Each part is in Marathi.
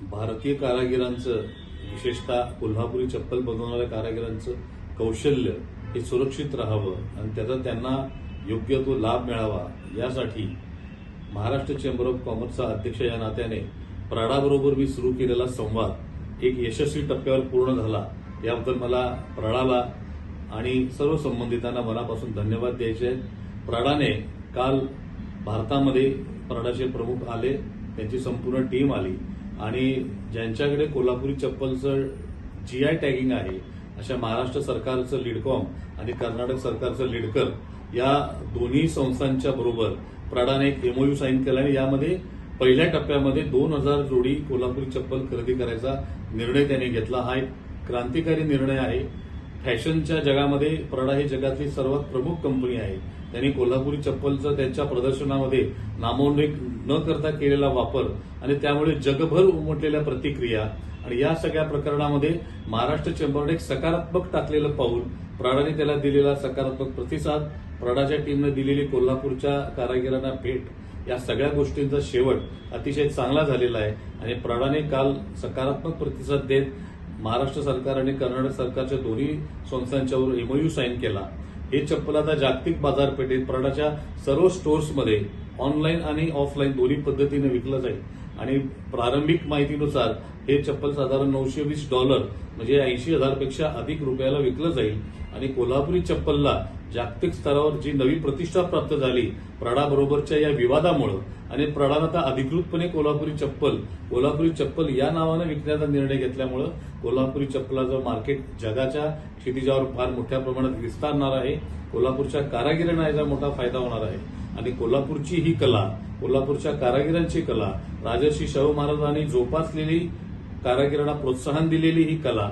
भारतीय कारागिरांचं विशेषतः कोल्हापुरी चप्पल बनवणाऱ्या कारागिरांचं कौशल्य हे सुरक्षित राहावं आणि त्याचा त्यांना योग्य तो लाभ मिळावा यासाठी महाराष्ट्र चेंबर ऑफ कॉमर्सचा अध्यक्ष या नात्याने प्राडाबरोबर मी सुरू केलेला संवाद एक यशस्वी टप्प्यावर पूर्ण झाला. याबद्दल मला प्राडाला आणि सर्व संबंधितांना मनापासून धन्यवाद द्यायचे आहेत. प्राडाने काल भारतामध्ये प्राडाचे प्रमुख आले त्यांची संपूर्ण टीम आली. आणि ज्यांच्याकडे कोल्हापुरी चप्पलचं जी आय टॅगिंग आहे अशा महाराष्ट्र सरकारचं लिडकॉम आणि कर्नाटक सरकारचं लिडकर या दोन्ही संस्थांच्या बरोबर प्राडाने एक एमओयू साईन केला आणि यामध्ये पहिल्या टप्प्यामध्ये दोन हजार जोडी कोल्हापुरी चप्पल खरेदी करायचा निर्णय त्यांनी घेतला. हा एक क्रांतिकारी निर्णय आहे. फॅशनच्या जगामध्ये प्रडा ही जगातली सर्वात प्रमुख कंपनी आहे. त्यांनी कोल्हापुरी चप्पलचं त्यांच्या प्रदर्शनामध्ये नामोल्लेख न करता केलेला वापर आणि त्यामुळे जगभर उमटलेल्या प्रतिक्रिया आणि या सगळ्या प्रकरणामध्ये महाराष्ट्र चेंबरने एक सकारात्मक टाकलेलं पाऊल. प्राडाने त्याला दिलेला सकारात्मक प्रतिसाद प्राडाच्या टीमने दिलेली कोल्हापूरच्या कारागिरांना भेट या सगळ्या गोष्टींचा शेवट अतिशय चांगला झालेला आहे. आणि प्राडाने काल सकारात्मक प्रतिसाद देत महाराष्ट्र सरकार आणि कर्नाटक सरकारच्या दोन्ही संस्थांच्यावर एमओयू साईन केला. हे चप्पल आता जागतिक बाजारपेठेत प्राडाच्या सर्व स्टोर्समध्ये ऑनलाईन आणि ऑफलाईन दोन्ही पद्धतीने विकलं जाईल. आणि प्रारंभिक माहितीनुसार हे चप्पल साधारण नऊशे वीस डॉलर म्हणजे ऐंशी हजारपेक्षा अधिक रुपयाला विकलं जाईल. आणि कोल्हापुरी चप्पलला जागतिक स्तरावर जी नवी प्रतिष्ठा प्राप्त झाली प्रडाबरोबरच्या या विवादामुळं आणि प्रडानं आता अधिकृतपणे कोल्हापुरी चप्पल कोल्हापुरी चप्पल या नावानं विकण्याचा निर्णय घेतल्यामुळं कोल्हापुरी चप्पलाचं मार्केट जगाच्या क्षितिजावर फार मोठ्या प्रमाणात विस्तारणार आहे कोल्हापूरच्या कारागिरांना याचा मोठा फायदा होणार आहे. आणि कोल्हापूरची ही कला कोल्हापूरच्या कारागिरांची कला राजर्षी शाहू महाराजांनी जोपासलेली कारागिरांना प्रोत्साहन दिलेली ही कला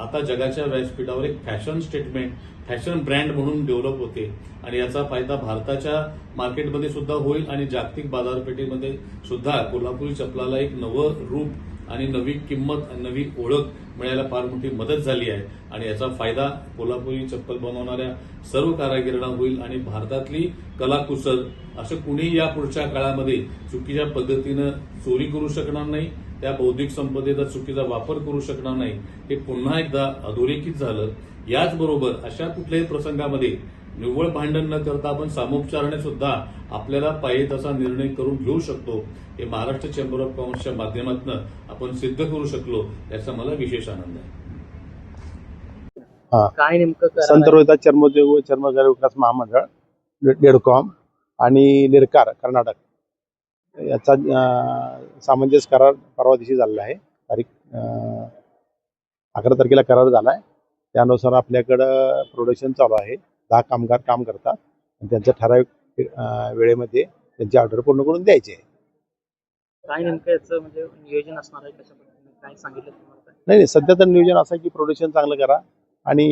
आता जगाच्या व्यासपीठावर एक फॅशन स्टेटमेंट फॅशन ब्रँड म्हणून डेव्हलप होते. आणि याचा फायदा भारताच्या मार्केटमध्ये सुद्धा होईल आणि जागतिक बाजारपेठेमध्ये सुद्धा कोल्हापुरी चपलाला एक नवं रूप आणि नवी किंमत नवी ओळख मिळायला फार मोठी मदत झाली आहे. आणि याचा फायदा कोल्हापुरी चप्पल बनवणाऱ्या सर्व कारागिरांना होईल आणि भारतातली कलाकुसर असं कुणी या पुढच्या काळामध्ये चुकीच्या पद्धतीनं चोरी करू शकणार नाही त्या बौद्धिक संपदेचा चुकीचा वापर करू शकणार नाही हे पुन्हा एकदा अधोरेखित झालं. याचबरोबर अशा कुठल्याही प्रसंगामध्ये निव्वळ भांडण न करता आपण सामोपचाराने सुद्धा आपल्याला पाहिजे तसा निर्णय करून घेऊ शकतो. हे महाराष्ट्र चेंबर ऑफ कॉमर्सच्या माध्यमातून आपण सिद्ध करू शकलो याचा मला विशेष आनंद आहे. काय नेमकं संत रोहिदास चर्मोद्योग व चर्मकार विकास महामंडळ डेडकॉम आणि लिरकार कर्नाटक. याचा सामंजस्य करार परवा दिवशी झालेला आहे. तारीख अकरा तारखेला करार झाला आहे त्यानुसार आपल्याकडं प्रोडक्शन चालू आहे. दहा कामगार काम करतात आणि त्यांच्या ठराविक वेळेमध्ये त्यांची ऑर्डर पूर्ण करून द्यायची आहे. काय नेमकं याचं म्हणजे नियोजन असणार आहे? कशा पद्धतीने काय सांगितलं तुम्हाला? नाही नाही सध्या तर नियोजन असं आहे की प्रोडक्शन चांगलं करा आणि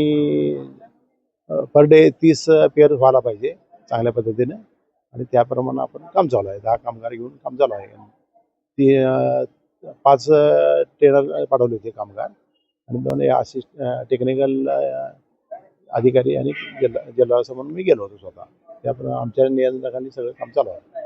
पर डे तीस पेअर व्हायला पाहिजे चांगल्या पद्धतीने आणि त्याप्रमाणे आपण काम चालू आहे. दहा कामगार घेऊन काम चालू आहे. ती पाच ट्रेनर पाठवले होते कामगार आणि दोन असिस्ट टेक्निकल अधिकारी आणि जिल्हा जिल्हा म्हणून मी गेलो होतो स्वतः. त्याप्रमाणे आमच्या नियंत्रकांनी सगळं काम चालू आहे.